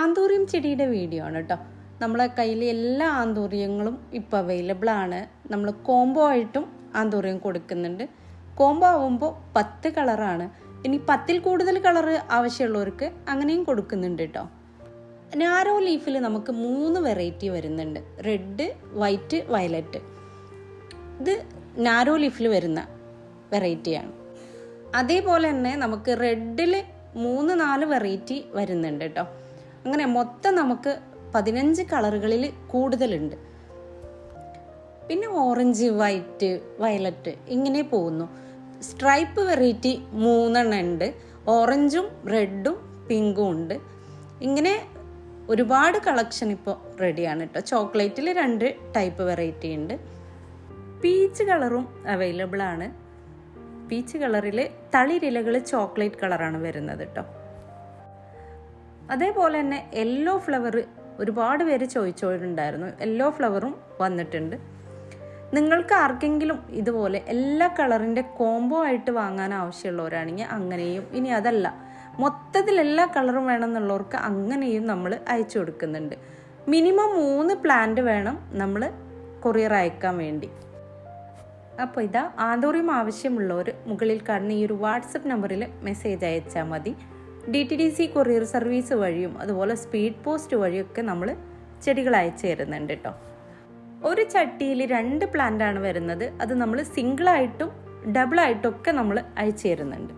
Anthurium ചെടിയുടെ video ആണ് കേട്ടോ നമ്മളെ കയ്യിൽ എല്ലാ ആന്തൂറിയങ്ങളും ഇപ്പോൾ അവൈലബിൾ ആണ്. നമ്മൾ കോംബോ ആയിട്ടും ആന്തൂറിയം കൊടുക്കുന്നുണ്ട്. കോംബോ ആവുമ്പോൾ പത്ത് കളറാണ് ഇനി പത്തിൽ കൂടുതൽ കളറ് ആവശ്യമുള്ളവർക്ക് അങ്ങനെയും കൊടുക്കുന്നുണ്ട് കേട്ടോ നാരോ ലീഫിൽ നമുക്ക് മൂന്ന് വെറൈറ്റി വരുന്നുണ്ട്. റെഡ് വൈറ്റ് വയലറ്റ് ഇത് നാരോ ലീഫിൽ വരുന്ന വെറൈറ്റിയാണ് അതേപോലെ തന്നെ നമുക്ക് റെഡിൽ മൂന്ന് നാല് വെറൈറ്റി വരുന്നുണ്ട് കേട്ടോ അങ്ങനെ മൊത്തം നമുക്ക് പതിനഞ്ച് കളറുകളിൽ കൂടുതലുണ്ട്. പിന്നെ ഓറഞ്ച് വൈറ്റ് വയലറ്റ് ഇങ്ങനെ പോകുന്നു. സ്ട്രൈപ്പ് വെറൈറ്റി മൂന്നെണ്ണം ഉണ്ട്. ഓറഞ്ചും റെഡും പിങ്കും ഉണ്ട്. ഇങ്ങനെ ഒരുപാട് കളക്ഷൻ ഇപ്പോൾ റെഡിയാണ് കേട്ടോ. ചോക്ലേറ്റിൽ രണ്ട് ടൈപ്പ് വെറൈറ്റി ഉണ്ട്. പീച്ച് കളറും അവൈലബിൾ ആണ്. പീച്ച് കളറിൽ തളിരിലകൾ ചോക്ലേറ്റ് കളറാണ് വരുന്നത് കേട്ടോ. അതേപോലെ തന്നെ യെല്ലോ ഫ്ലവർ ഒരുപാട് പേര് ചോദിച്ചോണ്ടായിരുന്നു യെല്ലോ ഫ്ലവറും വന്നിട്ടുണ്ട്. നിങ്ങൾക്ക് ആർക്കെങ്കിലും ഇതുപോലെ എല്ലാ കളറിന്റെ കോംബോ ആയിട്ട് വാങ്ങാൻ ആവശ്യമുള്ളവരാണെങ്കിൽ അങ്ങനെയും ഇനി അതല്ല. മൊത്തത്തിൽ എല്ലാ കളറും വേണമെന്നുള്ളവർക്ക് അങ്ങനെയും നമ്മൾ അയച്ചു കൊടുക്കുന്നുണ്ട്. മിനിമം മൂന്ന് പ്ലാന്റ് വേണം നമ്മൾ കൊറിയർ അയക്കാൻ വേണ്ടി. അപ്പോൾ ഇതാ ആന്തോറിയം ആവശ്യമുള്ളവർ മുകളിൽ കാണുന്ന ഈ ഒരു വാട്സപ്പ് നമ്പറിൽ മെസ്സേജ് അയച്ചാൽ മതി. D T D C courier service വഴിയും അതുപോലെ സ്പീഡ് പോസ്റ്റ് വഴിയൊക്കെ നമ്മൾ ചെടികൾ അയച്ചു തരുന്നുണ്ട് കേട്ടോ ഒരു ചട്ടിയിൽ രണ്ട് പ്ലാന്റ് ആണ് വരുന്നത്. അത് നമ്മൾ സിംഗിളായിട്ടും ഡബിളായിട്ടും ഒക്കെ നമ്മൾ അയച്ചു തരുന്നുണ്ട്.